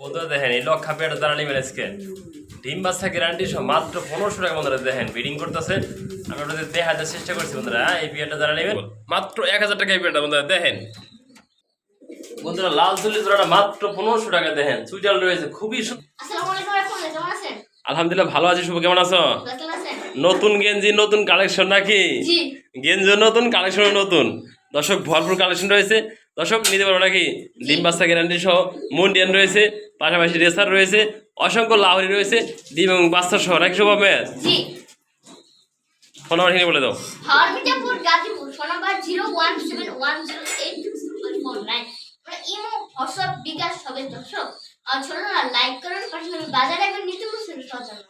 বন্ধুরা দেখেন এই লক্ষা পেট দ্বারা নেবেন আজকে ডিম বাচ্চা গ্যারান্টি সহ মাত্র পনেরোশো টাকা বন্ধুরা দেখেন বিডিং করতেছে। আমি আপনাদের দেখাতে চেষ্টা করছি বন্ধুরা এই পেয়ারটা দ্বারা নেবেন মাত্র এক হাজার টাকা এই পেয়ারটা বন্ধুরা দেখেন। বন্ধুরা লাল চল্লিশ জোড়াটা মাত্র পনেরোশো টাকা দেখেন সুইটাল রয়েছে খুবই সু- আসসালামু আলাইকুম রাখুন কেমন আছেন? আলহামদুলিল্লাহ ভালো আছি শুভ কেমন আছো? নতুন গেঞ্জি নতুন কালেকশন নাকি? জি। গেঞ্জি নতুন কালেকশন নতুন। দর্শক ভরপুর কালেকশন রয়েছে। দর্শক নিতে পারো নাকি? ডিম বাচ্চা গ্যারান্টি সহ মুন্ডিয়ান রয়েছে পাশাপাশি রেসার রয়েছে অসংখ্য লাহরি রয়েছে ডিম এবং বাচ্চা সহ নাকি সব ম্যাচ জি। ফোন নাম্বার বলে দাও। Phone number zero one seven one zero eight four nine. Imo WhatsApp bKash দর্শক। আর ছোটরা লাইক করুন পাশাপাশি বাজারে একবার নিতে বলছেন সচেতন।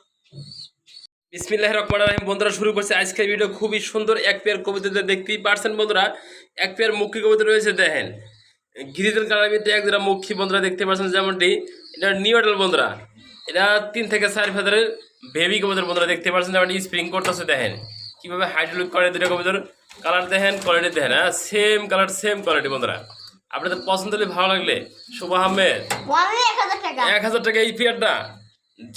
বিসমিল্লাহ রহমান রাহিম। বন্ধুরা শুরু করছে আজকের ভিডিও খুবই সুন্দর এক পেয়ার কবিতা দেখতেই পারছেন বন্ধুরা। এক পেয়ার মুখী কবিতা রয়েছে দেখেন। গিরিজল কালার ভিতরে এক জোড়া মুখী বন্ধুরা দেখতে পাচ্ছেন যেমনটি। এটা নিউ অডেল বন্ধুরা। এটা তিন থেকে চার ফেদারের বেবি কবিতার বন্ধুরা দেখতে পাচ্ছেন। যেমন স্প্রিং করতেছে দেখেন। কীভাবে হাইড্রোলিক করে দুটো কবিতার কালার দেখেন কোয়ালিটি দেখেন হ্যাঁ? সেম কালার সেম কোয়ালিটি বন্ধুরা। আপনাদের পছন্দ হলে ভালো লাগলে শুভ আহমেদ। এক হাজার টাকা। এক হাজার টাকা এই পেয়ারটা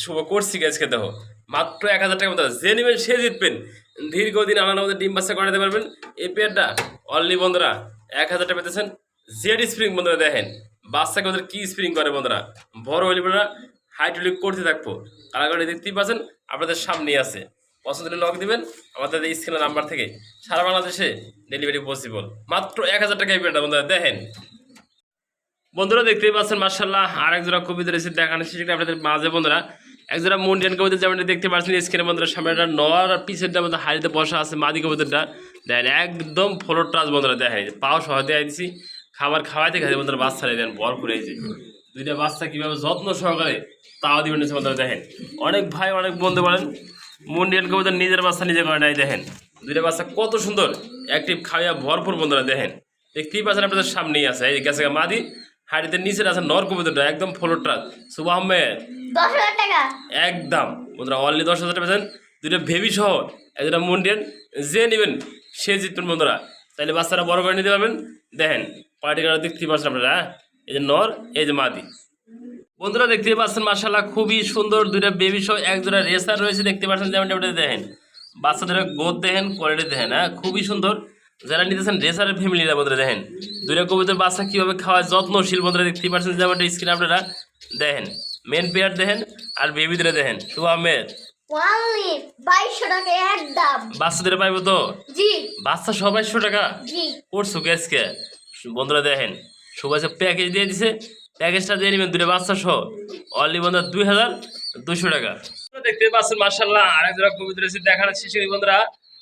শুভ করছি আজকে দেখো। মাত্র এক হাজার টাকা মতো যে নেবেন সে জিতবেন। দীর্ঘদিন আলাদা মধ্যে ডিম বাচ্চা করাতে পারবেন। এই পেয়ারটা অনলি বন্ধুরা এক হাজার টাকা পেতেছেন। জেড স্প্রিং বন্ধুরা দেখেন। বাচ্চাকে ওদের কি স্প্রিং করে বন্ধুরা? বড় হলে বন্ধুরা হাইড্রোলিক করতে থাকব। কারাগারে দেখতেই পাচ্ছেন, আপনাদের সামনেই আছে। পছন্দ হলে লক দিবেন, আমাদের স্ক্রিনের নাম্বার থেকে। সারা বাংলাদেশে ডেলিভারি পসিবল মাত্র এক হাজার টাকা এই পেয়ারটা বন্ধুরা দেখেন। বন্ধুরা দেখতেই পাচ্ছেন মার্শাল্লাহ আর এক জোড়া কবিতা রয়েছে দেখানো সেটা আপনাদের মাঝে বন্ধুরা। এক জোড়া মন্ডিয়ান কবিতা যেমন দেখতে পাচ্ছেন স্ক্রিনের বন্ধুরা সামনে একটা নর আর পিছেরটা মধ্যে হাড়িতে বসা আছে মাদি কবিতাটা দেখেন একদম ফলোর ট্রাস বন্ধুরা দেখেন পাও সহ দিয়ে দিছি খাবার খাওয়াইতে খাইতে বন্ধুরা বাচ্চা দেন বর করে যে। দুইটা বাচ্চা কীভাবে যত্ন সহকারে তাও দিবেন বন্ধুরা দেখেন। অনেক ভাই অনেক বন্ধু বলেন মন্ডিয়ান কবিতা নিজের বাচ্চা নিজে করে নাই দেখেন। দুইটা বাচ্চা কত সুন্দর অ্যাক্টিভ খাইয়া ভরপুর বন্ধুরা দেখেন। দেখতেই পাচ্ছেন আপনাদের সামনেই আছে এই গেছে মাদি। হাড়িতে নিচের আছে নর কবিতাটা একদম ফলো ট্রাক শুভ আহমেদ। দশ হাজার টাকা। একদম। বন্ধুরা অনলি দশ হাজার পেয়েছেন। দুইটা ভেবি সহ একটা মুন্ডিয়ান যে নেবেন সে জিতবেন বন্ধুরা। তাহলে বাচ্চারা বড় করে নিতে পারবেন। দেখেন পার্টি কার্ড দেখতেই পাচ্ছেন আপনারা হ্যাঁ? এই যে নর এই যে মাদি। বন্ধুরা দেখতেই পাচ্ছেন মার্শাল্লাহ খুবই সুন্দর দুইটা বেবি সহ এক জোড়া রেসার রয়েছে দেখতে পাচ্ছেন যেমন দেখেন। বাচ্চাদের গোদ দেখেন কোয়ালিটি দেখেন হ্যাঁ? খুবই সুন্দর। যারা নিতেছেন রেসারের ফ্যামিলিরা বন্ধুরা দেখেন। দুইটা কবিতার বাচ্চা কীভাবে খাওয়ায় যত্নশীল বন্ধুরা দেখতেই পাচ্ছেন যেমন স্ক্রিন আপনারা দেখেন। মেন পেয়ার দেখেন আর বেবিদের দেখেন। শুভ আহমেদ। বাচ্চাদের পাইবো তো? জি। বাচ্চা টাকা? জি। করছ গ্যাসকে বন্ধুরা দেখেন সুভাষে প্যাকেজ দিয়ে দিছে। প্যাকেজটা দিয়ে নেবেন দুটো বাচ্চা সহ। অনলি বন্ধুরা দুই হাজার দুশো টাকা। দেখতে পাচ্ছেন মার্শাল্লাহ আরেক জোড়া কবিতা রয়েছে দেখার শেষে বন্ধুরা।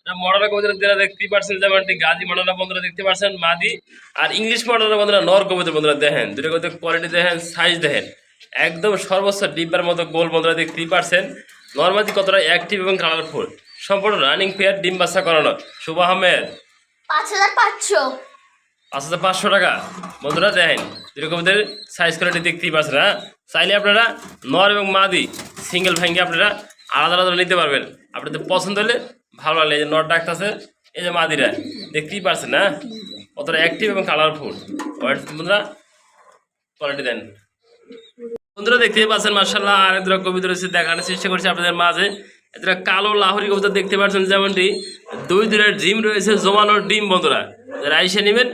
মডালা কবিতা যারা দেখতে পাচ্ছেন যেমনটি গাজী মডালা বন্ধুরা দেখতে পাচ্ছেন মাদি আর ইংলিশ মডালা বন্ধুরা নর কবিতা বন্ধুরা দেখেন দুটো কবিতা কোয়ালিটি দেখেন সাইজ দেখেন একদম সর্বোচ্চ ডিব্বার মতো গোল বন্ধুরা দেখতেই পারছেন। নর্মালি কতটা অ্যাক্টিভ এবং কালারফুল সম্পূর্ণ রানিং পেয়ার ডিম বাচ্চা করানো শুভ আহমেদ। পাঁচ হাজার পাঁচশো। পাঁচ হাজার পাঁচশো টাকা বন্ধুরা দেখেন এরকমদের সাইজ কোয়ালিটি দেখতেই পাচ্ছেন হ্যাঁ? চাইলে আপনারা নর এবং মাদি সিঙ্গেল ভেঙে আপনারা আলাদা আলাদা নিতে পারবেন। আপনাদের পছন্দ হলে ভালো লাগলে এই যে নর ডাক্তার আছে এই যে মাদিরা দেখতেই পারছেন হ্যাঁ কতটা অ্যাক্টিভ এবং কালারফুল বন্ধুরা কোয়ালিটি দেন। বন্ধুরা দেখতেই পাচ্ছেন মার্শাল্লাহ আর এক কবিতা রয়েছে দেখানোর চেষ্টা করছি আপনাদের মাঝে। এটা কালো লাহরি কবিতা দেখতে পাচ্ছেন যেমনটি দুই দিনের ডিম রয়েছে জমানোর ডিম বন্ধুরা। যারা আইসে নেবেন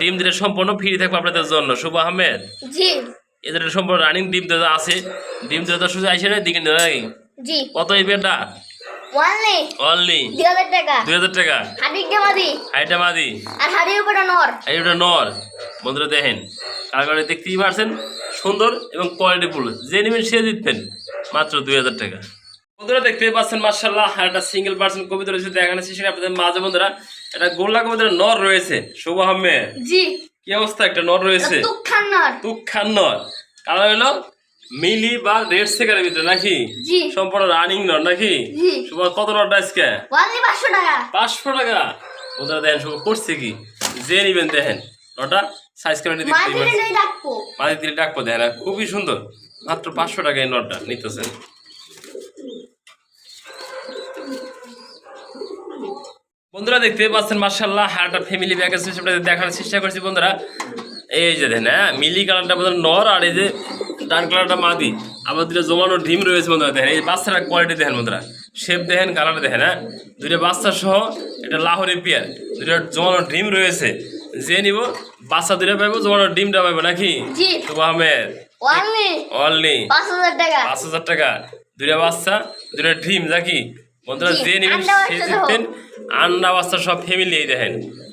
ডিম দিলে সম্পূর্ণ ফ্রি থাকবে আপনাদের জন্য। শুভ আহমেদ। এদের সম্পূর্ণ রানিং ডিম দেওয়া আছে। ডিম দেওয়া শুধু আইসে নেই দিকে কত এই পেয়ারটা ওয়ানলি অনলি দুই হাজার টাকা। দুই হাজার টাকা। হাডির জামাদি আইটা মাদি। আর হাডির উপরে নর। এই নর। বন্ধুরা দেখেন কারণ দেখতেই পারছেন? সুন্দর এবং কোয়ালিটিফুল যে নেবেন সে জিতবেন। মাত্র দুই হাজার টাকা। বন্ধুরা দেখতেই পাচ্ছেন মার্শাল্লাহ একটা সিঙ্গেল পার্সন কবিতা রয়েছে দেখানো আপনাদের মাঝে বন্ধুরা। একটা গোল্লা কবিতার নর রয়েছে শুভ আহমেদ। জি। কি অবস্থা? একটা নর রয়েছে। তুখান নর। তুখান নর। কারণ হলো মিলি বা রেড সেকারের ভিতরে নাকি? জি। সম্পূর্ণ রানিং নর নাকি? কত নরটা আজকে? পাঁচশো টাকা। পাঁচশো টাকা? বন্ধুরা দেখেন শুভ করছে কি? যে নিবেন দেখেন নটা সাইজ কোয়ালিটি দেখতেই মাঝে নেই ডাকবো। দেখেন খুবই সুন্দর। মাত্র পাঁচশো টাকা এই নটটা নিতেছেন। বন্ধুরা দেখতে পাচ্ছেন মার্শাল্লাহ একটা ফ্যামিলি প্যাকেজ আপনাদের দেখার চেষ্টা করছি বন্ধুরা। এই যে দেখেন হ্যাঁ মিলি কালারটা বোধ নর আর এই যে ডান কালারটা মাদি। আবার দুটো জমানো ডিম রয়েছে বন্ধুরা দেখেন। এই বাচ্চাটা কোয়ালিটি দেখেন বন্ধুরা। শেপ দেখেন কালার দেখেন হ্যাঁ? দুটো বাচ্চা সহ এটা লাহোরি পেয়ার দুটো জমানো ডিম রয়েছে। যে নিব বাচ্চা দুটো পাইবো জমানো ডিমটা পাইবো নাকি? শুভ আহমেদ। অনলি পাঁচ হাজার টাকা। পাঁচ হাজার টাকা। দুটা বাচ্চা দুটা ডিম নাকি? বন্ধুরা যে নেবেন সে জিতবেন আন্ডা বাচ্চা সব ফ্যামিলি এই দেখেন।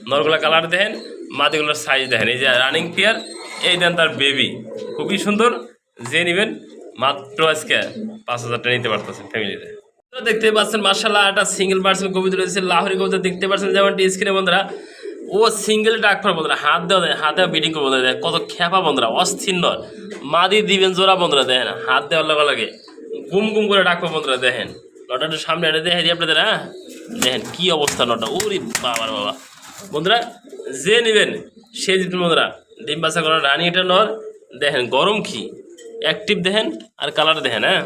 নরগুলা কালার দেখেন মাদিগুলোর সাইজ দেখেন। এই যে রানিং পেয়ার এই দেন তার বেবি খুবই সুন্দর। যে নেবেন, মাত্র আজকে পাঁচ হাজার টাকা নিতে পারতেছেন ফ্যামিলিতে। দেখতে পাচ্ছেন মার্শাল্লাহ একটা সিঙ্গেল পার্সেন্ট কবিতা রয়েছে, লাহোরি কবিতা। দেখতে পাচ্ছেন যেমন স্ক্রিনে বন্ধুরা, ও সিঙ্গেল ডাক করে বন্ধুরা, হাত দেওয়া দেয়, হাত দেওয়া বিডিং করে বন্ধুরা, দেখেন কত খেপা বন্ধুরা, অস্থির নয়। মাদি দিবেন জোড়া, বন্ধুরা, দেখেন, হাত দেওয়ার লগে লাগে গুম গুম করে ডাকবো, বন্ধুরা, দেখেন। একটু সামনে এটা দেখে দিই আপনাদের হ্যাঁ? দেখেন কি অবস্থা নটা ওরে বাবার বাবা। বন্ধুরা, যে নেবেন, সে জিতবেন বন্ধুরা, ডিম বাসা করা রানি এটা নর দেখেন গরম কি। অ্যাক্টিভ দেখেন আর কালার দেখেন হ্যাঁ?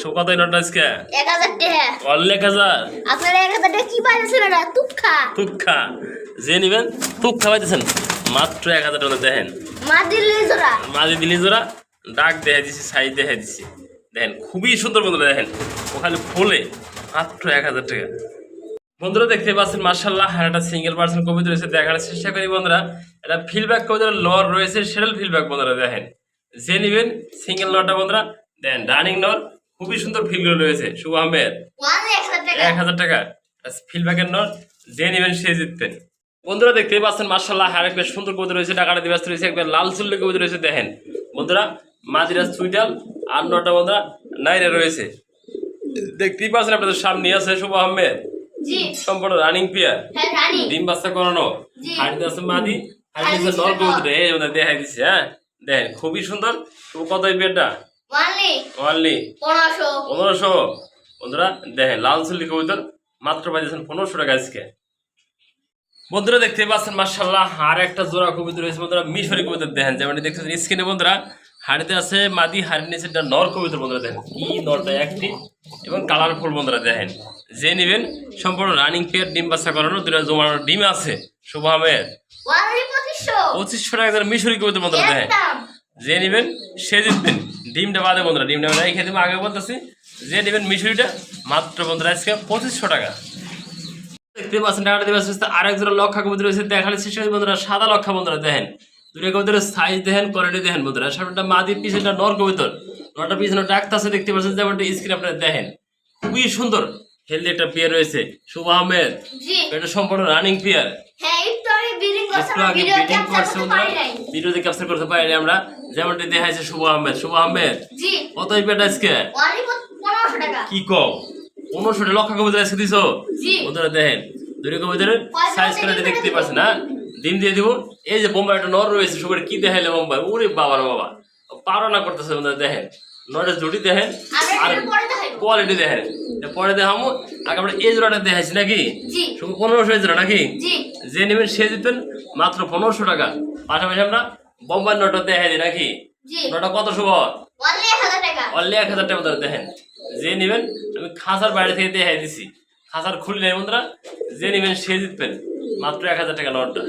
শোকা তো নটা আজকে? এক হাজার টাকা। অল্লেক হাজার? আপনারা এক হাজার টাকা কি পাইছেন না তুক্ষা তুক্ষা যে নেবেন তুক্ষা পাইতেছেন। মাত্র এক হাজার টাকা দেখেন। মা দিল্লি জোড়া। মাঝে দিলি জোড়া ডাক দেখা দিছি সাইজ দেখা দিছি। দেখেন খুবই সুন্দর বন্ধুরা দেখেন। ওখানে ফুলে মাত্র এক হাজার টাকা। বন্ধুরা দেখতে পাচ্ছেন মার্শাল্লাহ একটা সিঙ্গেল পার্সন কবিতা রয়েছে দেখার চেষ্টা করি বন্ধুরা। এটা ফিডব্যাক কবিতার লর রয়েছে সেটাল ফিডব্যাক বন্ধুরা দেখেন। যে নেবেন সিঙ্গেল লরটা বন্ধুরা দেন রানিং নর খুবই সুন্দর ফিলগুলো রয়েছে শুভ আহমেদ এক হাজার টাকা। টাকা ফিডব্যাকের নট যে নেবেন সে জিতবেন বন্ধুরা দেখতেই পাচ্ছেন মার্শাল্লাহ আর একটা সুন্দর কবিতা রয়েছে টাকাটা দিবাস রয়েছে একবার লাল চুল্লি কবিতা রয়েছে দেখেন। বন্ধুরা মাদিরা সুইটাল আর নটা বন্ধুরা নাইরে রয়েছে। দেখতেই পাচ্ছেন আপনাদের সামনে আছে শুভ আহমেদ সম্পূর্ণ রানিং পিয়ার হ্যাঁ ডিম বাচ্চা করানো। জি। আছে মাদি কবিতা দেখাই দিচ্ছে হ্যাঁ? দেখেন খুবই সুন্দর। কত এই পিয়ারটা ওয়ানলি। অনলি পনেরোশো। বন্ধুরা দেখেন লাল চুল্লি কবুতর মাত্র পাইছেন পনেরোশো টাকা আজকে। বন্ধুরা দেখতে পাচ্ছেন মার্শাল্লাহ আর একটা জোড়া কবিতা রয়েছে বন্ধুরা মিশরি কবিতা দেখেন যেমন দেখতেছেন স্ক্রিনে বন্ধুরা হাড়িতে আছে মাদি হাড়ির নিচে একটা নর কবিতা বন্ধুরা দেখেন কি নরটা একটি এবং কালারফুল বন্ধুরা দেখেন। যে নেবেন সম্পূর্ণ রানিং পেয়ার ডিম বাচ্চা করানো দুটা জমানো ডিম আছে শুভ আহমেদ পঁচিশশো। টাকা করে মিশরি কবিতা দেখেন একদম। যে নেবেন সে জিতবেন ডিমটা বাদে বন্ধুরা ডিমটা বাদে খেতে আগে বলতেছি যে নেবেন মিশরিটা মাত্র বন্ধুরা আজকে পঁচিশশো টাকা। দেখতে পাচ্ছেন টাকাটা দেবে সুস্থ আরেক জোড়া লক্ষা কবুতর রয়েছে দেখালে শেষ বন্ধুরা। সাদা লক্ষা বন্ধুরা দেখেন। দুটো কবুতরের সাইজ দেখেন কোয়ালিটি দেখেন বন্ধুরা। সামনেটা মাদির পিছনটা নর কবুতর। নটা পিছনে ডাকতাছে দেখতে পাচ্ছেন যেমনটা স্ক্রিন আপনারা দেখেন। খুবই সুন্দর হেলদি একটা পেয়ার রয়েছে। শুভ আহমেদ। এটা সম্পূর্ণ রানিং পেয়ার হ্যাঁ একটু আগে করছে ভিডিওতে ক্যাপচার করতে পারিনি আমরা। যেমনটি দেখাইছে শুভ আহমেদ। শুভ আহমেদ আজকে? কি কও? পনেরোশো লক্ষ কবুতর আজকে দিছো? জি। বন্ধুরা দেখেন দুটো কবুতরের সাইজ করে দেখতে পাচ্ছেন না ডিম দিয়ে দিব। এই যে বোম্বাই একটা নর রয়েছে সবার কি দেখাইলে বোম্বাই? ওরে বাবার বাবা। পারো না করতেছে বন্ধুরা দেখেন। নরের জুটি দেখেন আর কোয়ালিটি দেখেন পরে দেখামো আগে আমরা এই জোড়াটা দেখাইছি নাকি? শুধু পনেরোশো জোড়া নাকি? যে নেবেন সে দিতেন মাত্র পনেরোশো টাকা। পাশাপাশি আমরা বোম্বাই নটা দেখাই দিই নাকি? নটা কত শুভ? ওয়ানলি এক হাজার টাকা। অনলি এক হাজার টাকা দেখেন। যে নেবেন আমি খাঁচার বাইরে থেকে দেখাই দিছি। খাঁচার খুললে বন্ধুরা যে নেবেন সে জিতবেন। মাত্র এক হাজার টাকা নোটটা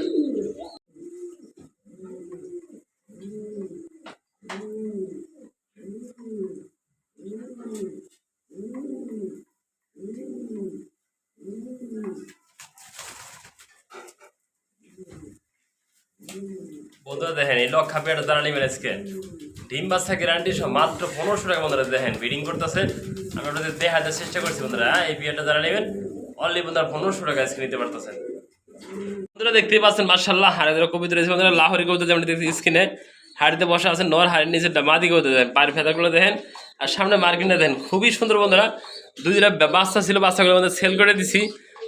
বন্ধুরা দেখেন, এই লক্ষা পেয়ারটা দ্বারা নেবেন ডিম বাচ্চা গ্যারান্টি সহ মাত্র পনেরোশো টাকা বন্ধুরা দেখেন বিডিং করতেছে। আমি আপনাদের দেখাতে চেষ্টা করছি বন্ধুরা হ্যাঁ? এই পেয়ারটা দ্বারা নেবেন অনলি বন্ধুরা পনেরোশো টাকা আজকে নিতে পারতেছেন। বন্ধুরা দেখতেই পাচ্ছেন মার্শাল্লাহ হাড়ের কবিতা রয়েছে। বন্ধুরা লাহোরি কবিতা যেমন দেখছি স্ক্রিনে, হাড়িতে বসা আছে, নর হাড়ির নিচে মাদি কবিতা দেখেন, পায়ের ফেদাগুলো দেখেন, আর সামনে মার্কিনটা দেখেন, খুবই সুন্দর বন্ধুরা। দুই দিনের বাচ্চা ছিল বাচ্চাগুলো আমাদের সেল করে দিছি।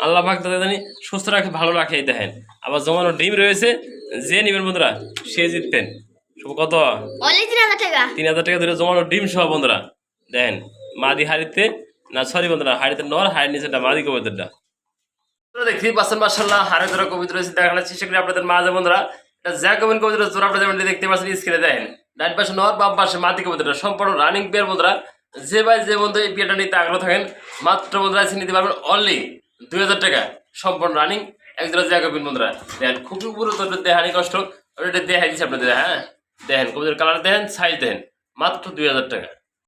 আল্লাহ পাক তাদের জানি সুস্থ রাখে, ভালো রাখে দেখেন। আবার জমানো ডিম রয়েছে যে নেবেন বন্ধুরা সে জিততেন। শুভ কত? তিন হাজার টাকা। ধরে জমানো ডিম সহ বন্ধুরা। দেখেন মাদি হাড়িতে না সরি বন্ধুরা হাড়িতে নর হাড়ির নিচেটা মাদি কবিতাটা আপনারা দেখতেই পাচ্ছেন মার্শাল্লাহ হারে ধরা কবিতা রয়েছে দেখানোর চেষ্টা করি আপনাদের মাঝে বন্ধুরা। এটা যা কবিতা দেখতে পাচ্ছেন স্ক্রিনে দেখেন ডান পাশে নর বাম পাশে মাদি কবিতাটা সম্পূর্ণ রানিং পেয়ার বন্ধুরা। যে ভাই যে বন্ধু এই পেয়ারটা নিতে আগ্রহ থাকেন মাত্র বন্ধুরা নিতে পারবেন অনলি দুই হাজার টাকা সম্পূর্ণ রানিং একজোড়া জায়গা কবেন বন্ধুরা দেখেন, খুবই পুরো তো দেহানি কষ্ট। ওটা দেখাই দিচ্ছি আপনাদের হ্যাঁ? দেখেন কবিতার কালার দেখেন সাইজ দেখেন, মাত্র দুই হাজার টাকা।